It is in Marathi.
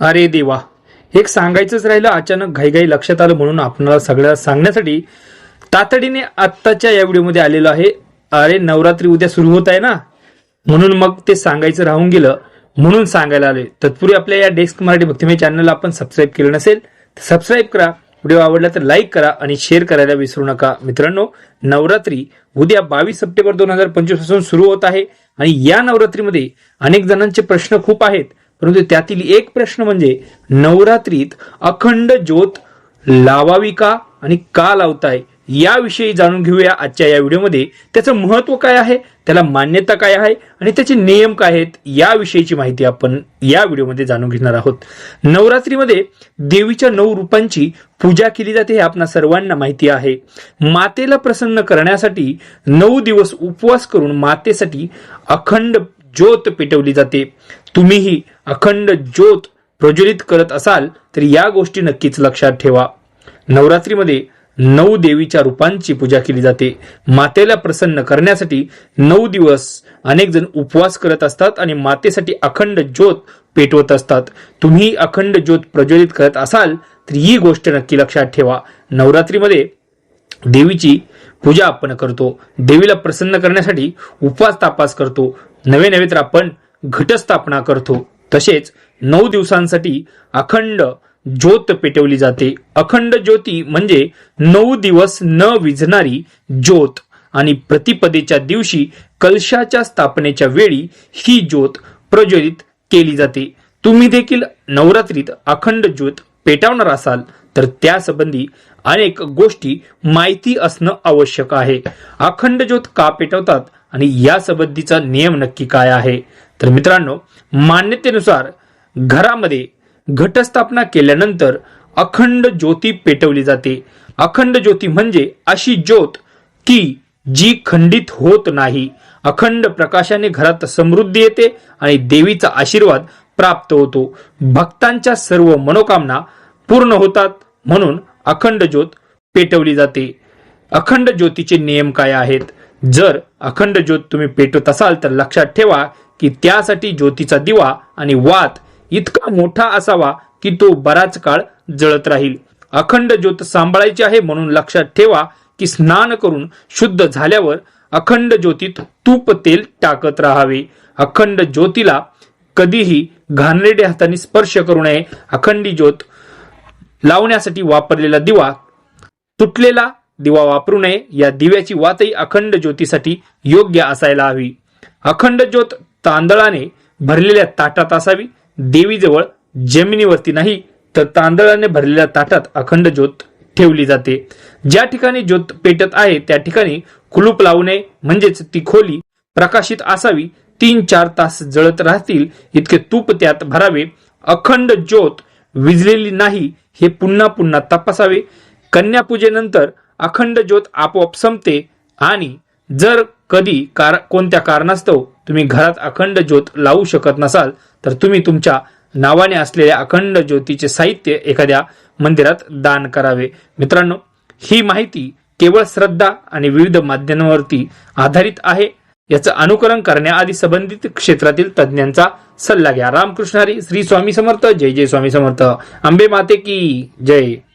अरे देवा. एक सांगायचंच राहिलं अचानक घाईघाई लक्षात आलं म्हणून आपणाला सगळ्या सांगण्यासाठी. तातडीने आत्ताच्या या व्हिडिओमध्ये आलेलो आहे. अरे नवरात्री उद्या सुरू होत आहे ना? म्हणून मग ते सांगायचं राहून गेलं. म्हणून सांगायला आले तत्पूर्वी आपल्या या डेस्क मराठी भक्तिमय चॅनलला आपण सबस्क्राईब केलं नसेल तर सबस्क्राईब करा. व्हिडिओ आवडला तर लाईक करा आणि शेअर करायला विसरू नका. मित्रांनो नवरात्री उद्या बावीस सप्टेंबर दोन हजार पंचवीसपासून सुरू होत आहे. आणि या नवरात्रीमध्ये अनेक जणांचे प्रश्न खूप आहेत. परंतु त्यातील एक प्रश्न म्हणजे नवरात्रीत अखंड ज्योत लावावी का आणि का लावताय याविषयी जाणून घेऊया आजच्या या व्हिडिओमध्ये. त्याचं महत्त्व काय आहे? त्याला मान्यता काय आहे? आणि त्याचे नियम काय आहेत? याविषयीची माहिती आपण या व्हिडिओमध्ये जाणून घेणार आहोत. नवरात्रीमध्ये देवीच्या नऊ रूपांची पूजा केली जाते हे आपणा सर्वांना माहिती आहे. मातेला प्रसन्न करण्यासाठी नऊ दिवस उपवास करून मातेसाठी अखंड ज्योत पेटवली जाते. तुम्हीही अखंड ज्योत प्रज्वलित करत असाल तर या गोष्टी नक्कीच लक्षात ठेवा. नवरात्रीमध्ये नऊ देवीच्या रूपांची पूजा केली जाते. मातेला प्रसन्न करण्यासाठी नऊ दिवस अनेक जण उपवास करत असतात आणि मातेसाठी अखंड ज्योत पेटवत असतात. तुम्ही अखंड ज्योत प्रज्वलित करत असाल तर ही गोष्ट नक्की लक्षात ठेवा. नवरात्रीमध्ये देवीची पूजा आपण करतो. देवीला प्रसन्न करण्यासाठी उपवास तापास करतो. नवे नवे तर आपण घटस्थापना करतो. तसेच नऊ दिवसांसाठी अखंड ज्योत पेटवली जाते. अखंड ज्योती म्हणजे नऊ दिवस न विझणारी ज्योत. आणि प्रतिपदेच्या दिवशी कलशाच्या स्थापनेच्या वेळी ही ज्योत प्रज्वलित केली जाते. तुम्ही देखील नवरात्रीत अखंड ज्योत पेटवणार असाल तर त्यासंबंधी अनेक गोष्टी माहिती असणं आवश्यक आहे. अखंड ज्योत का पेटवतात? आणि यासंबंधीचा नियम नक्की काय आहे? तर मित्रांनो मान्यतेनुसार घरामध्ये घटस्थापना केल्यानंतर अखंड ज्योती पेटवली जाते. अखंड ज्योती म्हणजे अशी ज्योत की जी खंडित होत नाही. अखंड प्रकाशाने घरात समृद्धी येते आणि देवीचा आशीर्वाद प्राप्त होतो. भक्तांच्या सर्व मनोकामना पूर्ण होतात म्हणून अखंड ज्योत पेटवली जाते. अखंड ज्योतीचे नियम काय आहेत? जर अखंड ज्योत तुम्ही पेटवत असाल तर लक्षात ठेवा की त्यासाठी ज्योतीचा दिवा आणि वात इतका मोठा असावा की तो बराच काळ जळत राहील. अखंड ज्योत सांभाळायची आहे म्हणून लक्षात ठेवा की स्नान करून शुद्ध झाल्यावर अखंड ज्योतीत तूप तेल टाकत राहावे. अखंड ज्योतीला कधीही घाणेरड्या हाताने स्पर्श करू नये. अखंडी ज्योत लावण्यासाठी वापरलेला दिवा तुटलेला दिवा वापरू नये. या दिव्याची वातही अखंड ज्योतीसाठी योग्य असायला हवी. अखंड ज्योत तांदळाने भरलेल्या ताटात असावी. देवीजवळ जमिनीवरती नाही तर तांदळाने भरलेल्या ताटात अखंड ज्योत ठेवली जाते. ज्या ठिकाणी ज्योत पेटत आहे त्या ठिकाणी कुलूप लावू नये. म्हणजेच ती खोली प्रकाशित असावी. तीन चार तास जळत राहतील. इतके तूप त्यात भरावे. अखंड ज्योत विजलेली नाही हे पुन्हा पुन्हा तपासावे. कन्यापूजेनंतर अखंड ज्योत आपोआप संपते आणि जर कधी कार कोणत्या कारणास्तव तुम्ही घरात अखंड ज्योत लावू शकत नसाल तर तुम्ही तुमच्या नावाने असलेल्या अखंड ज्योतीचे साहित्य एखाद्या मंदिरात दान करावे. मित्रांनो ही माहिती केवळ श्रद्धा आणि विविध माध्यमांवरती आधारित आहे. याचं अनुकरण करण्याआधी संबंधित क्षेत्रातील तज्ज्ञांचा सल्ला घ्या. रामकृष्ण हरी श्री स्वामी समर्थ. जय जय स्वामी समर्थ. आंबे माते की जय.